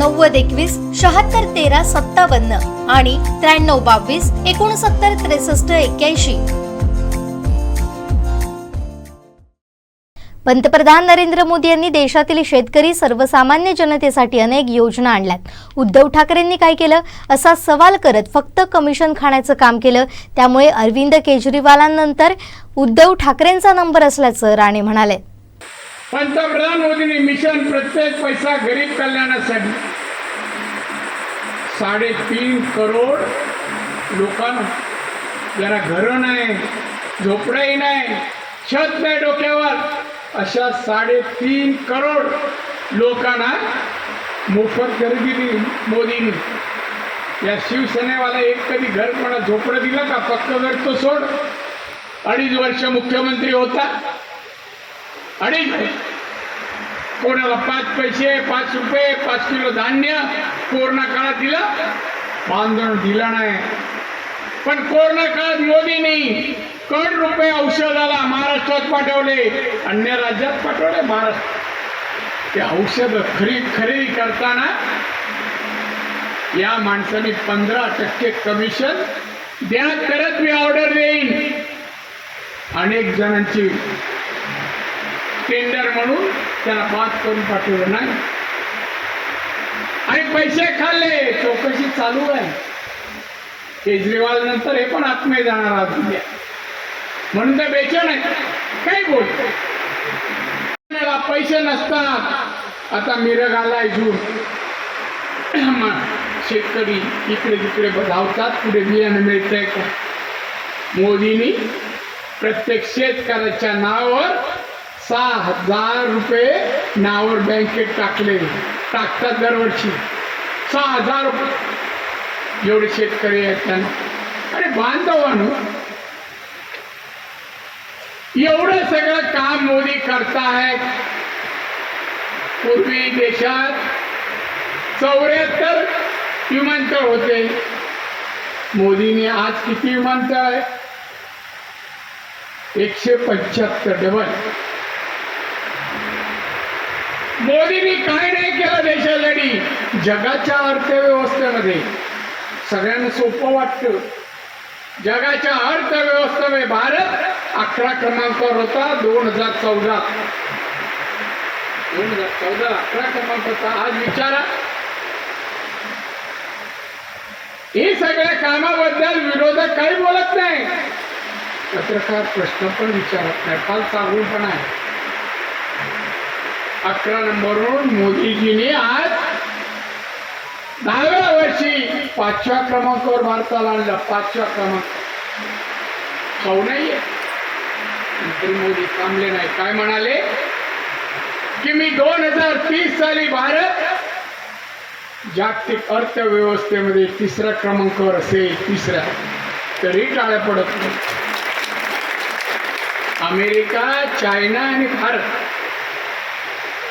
नव्वद एकवीस शहात्तर तेरा सत्तावन्न आणि त्र्याण्णव बावीस एकोणसत्तर त्रेसष्ट एक्क्याऐंशी. पंतप्रधान नरेंद्र मोदी यांनी देशातील शेतकरी सर्वसामान्य जनतेसाठी अनेक योजना आणल्यात. उद्धव ठाकरेंनी काय केलं? असा सवाल करत फक्त कमिशन खाण्याचं काम केलं. त्यामुळे अरविंद केजरीवालांनंतर उद्धव ठाकरेंचा नंबर असल्याचं राणे म्हणाले. पंतप्रधान मोदींनी मिशन प्रत्येक पैसा गरीब कल्याणासाठी साडेतीन करोड लोकांना ज्यांना घरं नाही झोपडंही नाही छत नाही डोक्यावर अशा साडेतीन करोड लोकांना मोफत घर दिली मोदींनी. या शिवसेनेवाला एक कधी घर कोणा झोपडं दिलं का पक्क घर तो सोड. अडीच वर्ष मुख्यमंत्री होता. अडीच कोणाला पाच पैसे पाच रुपये पाच किलो धान्य कोरोना काळात दिला? बांधण दिला नाही. पण कोरोना काळात मोदींनी करोड रुपये औषधाला महाराष्ट्रात पाठवले. अन्य राज्यात पाठवले महाराष्ट्र. ते औषध खरी खरेदी करताना या माणसाने पंधरा टक्के कमिशन द्या करत मी ऑर्डर देईन. अनेक जणांची टेंडर म्हणून त्याला पास करून पाठवलं नाही. आणि पैसे खाल्ले. चौकशी चालू आहे. केजरीवाल नंतर हे पण आत्मे जाणार आहात उद्या म्हणून ते बेचन आहे. काही बोलतो पैसे नसतात. आता मिरग आलाय जून मग शेतकरी इकडे तिकडे धावतात. पुढे बियाणं मिळतंय का? मोदींनी प्रत्येक शेतकऱ्याच्या नावावर सहा हजार रुपये नावर बँकेत टाकले. टाकतात दरवर्षी. सहा हजार रुपये. एवढे शेतकरी आहेत त्यांना. अरे बांधवानो एवढं सगळं काम मोदी करतायत पूर्वी देशात चौऱ्याहत्तर विमानतळ होते. मोदीने आज किती विमानतळ आहे एकशे पंच्याहत्तर डबल. मोदींनी काय नाही केलं देशासाठी? जगाच्या अर्थव्यवस्थेमध्ये. सगळ्यांना सोपं वाटतं. जगाच्या अर्थव्यवस्थेमध्ये भारत अकरा क्रमांकावर होता दोन हजार चौदा. दोन हजार चौदा अकरा क्रमांक होता. आज विचारा. हे सगळ्या कामाबद्दल विरोधक काही बोलत नाही. पत्रकार प्रश्न पण विचारत नाही. फार चांगून पण आहे. अकरा नंबरवरून मोदीजीने आज दहाव्या वर्षी पाचव्या क्रमांकावर भारताला आणला. पाचव्या क्रमांक. खाऊ नाहीये तरी मोदी थांबले नाही. काय म्हणाले? की मी दोन हजार तीस साली भारत जागतिक अर्थव्यवस्थेमध्ये तिसऱ्या क्रमांकावर असेल तिसऱ्या. तरी टाळ्या पडत नाही. अमेरिका चायना आणि भारत